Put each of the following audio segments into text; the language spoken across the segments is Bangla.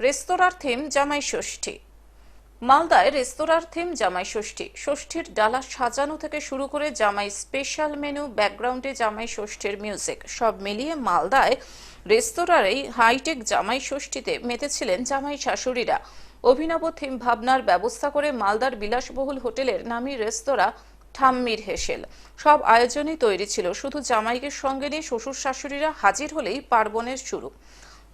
রেস্তোরাঁর থিম জামাই ষষ্ঠী। মালদায় রেস্তোরাঁর থিম জামাই ষষ্ঠী। ষষ্ঠীর ডালা সাজানো থেকে শুরু করে জামাই স্পেশাল মেনু, ব্যাকগ্রাউন্ডে জামাই ষষ্ঠীর মিউজিক, সব মিলিয়ে মালদায় রেস্তোরাঁর এই হাইটেক জামাই ষষ্ঠীতে মেতেছিলেন জামাই শাশুড়িরা। অভিনব থিম ভাবনার ব্যবস্থা করে মালদার বিলাসবহুল হোটেলের নামি রেস্তোরাঁ ঠাম্মির হেসেল। সব আয়োজনই তৈরি ছিল, শুধু জামাইকে সঙ্গে নিয়ে শ্বশুর শাশুড়িরা হাজির হলেই পার্বণের শুরু।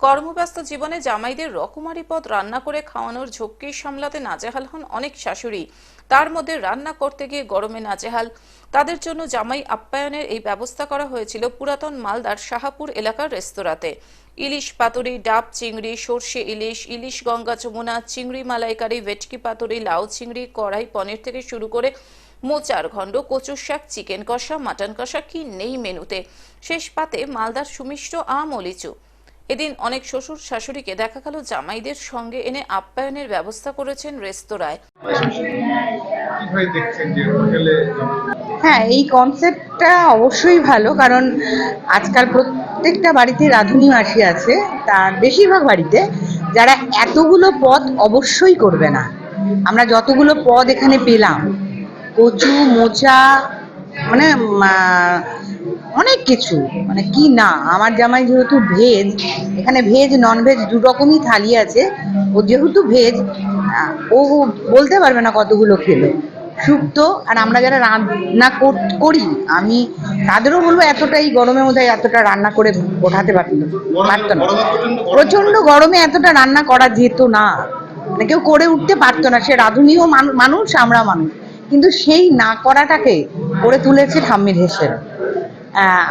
কর্মব্যস্ত জীবনে জামাইদের রকমারি পদ রান্না করে খাওয়ানোর ঝক্কি সামলাতে নাজেহাল হন অনেক শাশুড়ি। তার মধ্যে রান্না করতে গিয়ে গরমে নাজেহাল। তাদের জন্য জামাই আপ্যায়নের এই ব্যবস্থা করা হয়েছিল পুরাতন মালদার শাহাপুর এলাকার রেস্তোরাঁতে। ইলিশ পাতুরি, ডাব চিংড়ি, সর্ষে ইলিশ ইলিশ গঙ্গা যমুনা, চিংড়ি মালাইকারি, ভেটকি পাতুরি, লাউ চিংড়ি, কড়াই পনির থেকে শুরু করে মোচার ঘণ্ড, কচুর শাক, চিকেন কষা, মাটন কষা, কি নেই মেনুতে। শেষ পাতে মালদার সুমিষ্ট আম ও লিচু। এদিন অনেক শ্বশুর শাশুড়িকে দেখা গেল জামাইদের সঙ্গে এনে আপ্যায়নের ব্যবস্থা করেছেন রেস্তোরাঁয়। হ্যাঁ এই কনসেপ্টটা অবশ্যই ভালো কারণ আজকাল প্রত্যেকটা বাড়িতে রাঁধুনি মাসি আছে তার বেশিরভাগ বাড়িতে যারা এতগুলো পদ অবশ্যই করবে না। আমরা যতগুলো পদ এখানে পেলাম কচু মোচা মানে অনেক কিছু মানে কি না আমার জামাই যেহেতু ভেজ এখানে ভেজ নন ভেজ দু রকমই থালি আছে ও যেহেতু ভেজ ও বলতে পারবে না কতগুলো খেলো। শুক্তো আর আমরা যারা রান্না করি আমি তাদেরও বলব এতটাই গরমের মধ্যে এতটা রান্না করে ওঠাতে পারতো পারতো না। প্রচণ্ড গরমে এতটা রান্না করা যেত না। মানে কেউ করে উঠতে পারতো না সে রাঁধুনিও মানুষ আমরা মানুষ। কিন্তু সেই না করাটাকে করে তুলেছে ঠাম্মির আহ,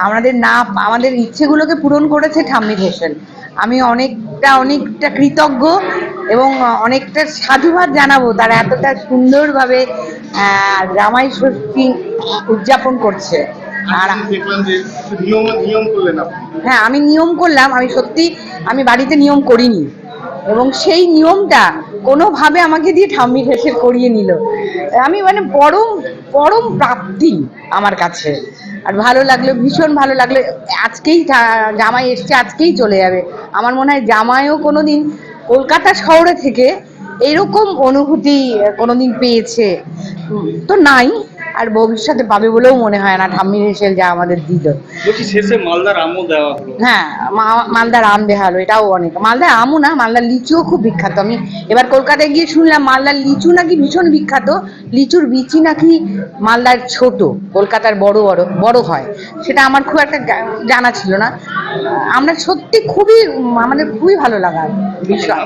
আমাদের না আমাদের ইচ্ছেগুলোকে পূরণ করেছে ঠাম্মির হেসেল আমি অনেকটা অনেকটা কৃতজ্ঞ এবং অনেকটা সাধুবাদ জানাব তারা এতটা সুন্দরভাবে জামাই ষষ্ঠী উদযাপন করছে। আর হ্যাঁ আমি নিয়ম করলাম আমি সত্যি আমি বাড়িতে নিয়ম করিনি। এবং সেই নিয়মটা কোনোভাবে আমাকে দিয়ে ঠাম্মি হেসে করিয়ে নিল। আমি মানে পরম পরম প্রাপ্তি আমার কাছে। আর ভালো লাগল, ভীষণ ভালো লাগল। আজকেই জামাই এসছে, আজকেই চলে যাবে। আমার মনে হয় জামাইও কোনো দিন কলকাতা শহরে থেকে এরকম অনুভূতি কোনোদিন পেয়েছে। তো নাই আর ভবিষ্যতে পাবে বলেও মনে হয় না ঠাম্মির হেসেল যা আমাদের দিল বলছি শেষে মালদার আমও দেওয়া হলো। হ্যাঁ মালদার আম দেখাল এটাও অনেক। মালদার আমও না মালদার লিচুও খুব বিখ্যাত। আমি এবার কলকাতায় গিয়ে শুনলাম মালদার লিচু নাকি ভীষণ বিখ্যাত লিচুর বিচি নাকি মালদার ছোট কলকাতার বড় বড় বড় হয়। সেটা আমার খুব একটা জানা ছিল না। আমরা সত্যি খুবই আমাদের খুবই ভালো লাগার বিষয়